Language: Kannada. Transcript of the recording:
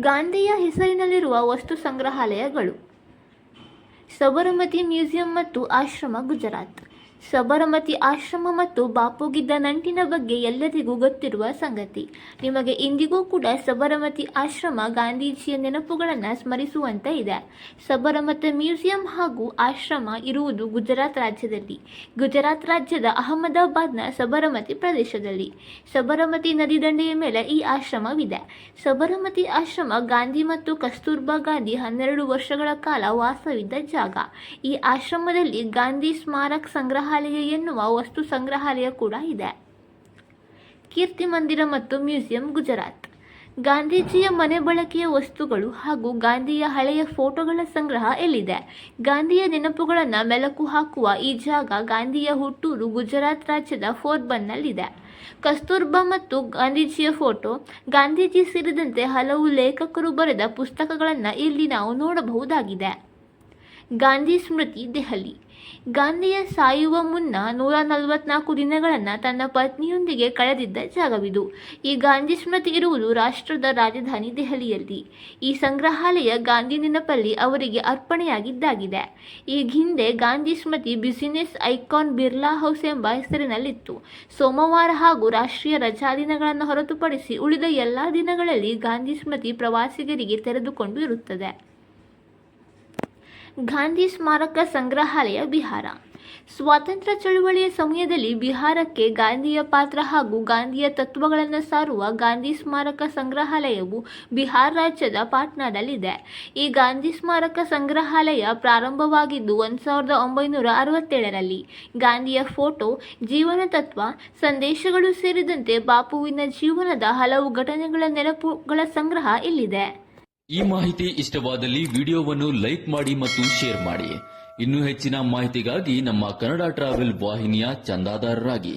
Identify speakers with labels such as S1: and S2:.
S1: ಗಾಂಧಿಯ ಹೆಸರಿನಲ್ಲಿರುವ ವಸ್ತು ಸಂಗ್ರಹಾಲಯಗಳು. ಸಬರಮತಿ ಮ್ಯೂಸಿಯಂ ಮತ್ತು ಆಶ್ರಮ ಗುಜರಾತ್. ಸಬರಮತಿ ಆಶ್ರಮ ಮತ್ತು ಬಾಪುಗಿದ್ದ ನಂಟಿನ ಬಗ್ಗೆ ಎಲ್ಲರಿಗೂ ಗೊತ್ತಿರುವ ಸಂಗತಿ. ನಿಮಗೆ ಇಂದಿಗೂ ಕೂಡ ಸಬರಮತಿ ಆಶ್ರಮ ಗಾಂಧೀಜಿಯ ನೆನಪುಗಳನ್ನು ಸ್ಮರಿಸುವಂತೆ ಇದೆ. ಸಬರಮತಿ ಮ್ಯೂಸಿಯಂ ಹಾಗೂ ಆಶ್ರಮ ಇರುವುದು ಗುಜರಾತ್ ರಾಜ್ಯದಲ್ಲಿ. ಗುಜರಾತ್ ರಾಜ್ಯದ ಅಹಮದಾಬಾದ್ನ ಸಬರಮತಿ ಪ್ರದೇಶದಲ್ಲಿ. ಸಬರಮತಿ ನದಿ ದಂಡೆಯ ಮೇಲೆ ಈ ಆಶ್ರಮವಿದೆ. ಸಬರಮತಿ ಆಶ್ರಮ ಗಾಂಧಿ ಮತ್ತು ಕಸ್ತೂರ್ಬಾ ಗಾಂಧಿ ಹನ್ನೆರಡು ವರ್ಷಗಳ ಕಾಲ ವಾಸವಿದ್ದ ಜಾಗ. ಈ ಆಶ್ರಮದಲ್ಲಿ ಗಾಂಧಿ ಸ್ಮಾರಕ ಸಂಗ್ರಹಾಲಯ ಎನ್ನುವ ವಸ್ತು ಸಂಗ್ರಹಾಲಯ ಕೂಡ ಇದೆ. ಕೀರ್ತಿ ಮಂದಿರ ಮತ್ತು ಮ್ಯೂಸಿಯಂ ಗುಜರಾತ್. ಗಾಂಧೀಜಿಯ ಮನೆ ಬಳಕೆಯ ವಸ್ತುಗಳು ಹಾಗೂ ಗಾಂಧಿಯ ಹಳೆಯ ಫೋಟೋಗಳ ಸಂಗ್ರಹ ಎಲ್ಲಿದೆ? ಗಾಂಧಿಯ ನೆನಪುಗಳನ್ನು ಮೆಲುಕು ಹಾಕುವ ಈ ಜಾಗ ಗಾಂಧಿಯ ಹುಟ್ಟೂರು, ಗುಜರಾತ್ ರಾಜ್ಯದ ಫೋರ್ಬನ್ನಲ್ಲಿದೆ ಕಸ್ತೂರ್ಬಾ ಮತ್ತು ಗಾಂಧೀಜಿಯ ಫೋಟೋ, ಗಾಂಧೀಜಿ ಸೇರಿದಂತೆ ಹಲವು ಲೇಖಕರು ಬರೆದ ಪುಸ್ತಕಗಳನ್ನು ಇಲ್ಲಿ ನಾವು ನೋಡಬಹುದಾಗಿದೆ. ಗಾಂಧಿ ಸ್ಮೃತಿ, ದೆಹಲಿ. ಗಾಂಧಿಯ ಸಾಯುವ ಮುನ್ನ ನೂರ ನಲವತ್ನಾಲ್ಕು ದಿನಗಳನ್ನು ತನ್ನ ಪತ್ನಿಯೊಂದಿಗೆ ಕಳೆದಿದ್ದ ಜಾಗವಿದು. ಈ ಗಾಂಧಿ ಸ್ಮೃತಿ ಇರುವುದು ರಾಷ್ಟ್ರದ ರಾಜಧಾನಿ ದೆಹಲಿಯಲ್ಲಿ. ಈ ಸಂಗ್ರಹಾಲಯ ಗಾಂಧಿ ನೆನಪಲ್ಲಿ ಅವರಿಗೆ ಅರ್ಪಣೆಯಾಗಿದ್ದಾಗಿದೆ. ಈ ಹಿಂದೆ Gandhi Smriti business icon Birla House ಎಂಬ ಹೆಸರಿನಲ್ಲಿತ್ತು. ಸೋಮವಾರ ಹಾಗೂ ರಾಷ್ಟ್ರೀಯ ರಜಾ ದಿನಗಳನ್ನು ಹೊರತುಪಡಿಸಿ ಉಳಿದ ಎಲ್ಲ ದಿನಗಳಲ್ಲಿ ಗಾಂಧಿ ಸ್ಮೃತಿ ಪ್ರವಾಸಿಗರಿಗೆ ತೆರೆದುಕೊಂಡು ಇರುತ್ತದೆ. ಗಾಂಧಿ ಸ್ಮಾರಕ ಸಂಗ್ರಹಾಲಯ ಬಿಹಾರ. ಸ್ವಾತಂತ್ರ್ಯ ಚಳುವಳಿಯ ಸಮಯದಲ್ಲಿ ಬಿಹಾರಕ್ಕೆ ಗಾಂಧಿಯ ಪಾತ್ರ ಹಾಗೂ ಗಾಂಧಿಯ ತತ್ವಗಳನ್ನು ಸಾರುವ ಗಾಂಧಿ ಸ್ಮಾರಕ ಸಂಗ್ರಹಾಲಯವು ಬಿಹಾರ ರಾಜ್ಯದ ಪಾಟ್ನಾದಲ್ಲಿದೆ. ಈ ಗಾಂಧಿ ಸ್ಮಾರಕ ಸಂಗ್ರಹಾಲಯ ಪ್ರಾರಂಭವಾಗಿದ್ದು ಒಂದು ಸಾವಿರದ ಒಂಬೈನೂರ ಅರವತ್ತೇಳರಲ್ಲಿ. ಗಾಂಧಿಯ ಫೋಟೋ, ಜೀವನ ತತ್ವ, ಸಂದೇಶಗಳು ಸೇರಿದಂತೆ ಬಾಪುವಿನ ಜೀವನದ ಹಲವು ಘಟನೆಗಳ ನೆನಪುಗಳ ಸಂಗ್ರಹ ಇಲ್ಲಿದೆ.
S2: ಈ ಮಾಹಿತಿ ಇಷ್ಟವಾದಲ್ಲಿ ವಿಡಿಯೋವನ್ನು ಲೈಕ್ ಮಾಡಿ ಮತ್ತು ಶೇರ್ ಮಾಡಿ. ಇನ್ನೂ ಹೆಚ್ಚಿನ ಮಾಹಿತಿಗಾಗಿ ನಮ್ಮ ಕನ್ನಡ ಟ್ರಾವೆಲ್ ವಾಹಿನಿಯ ಚಂದಾದಾರರಾಗಿ.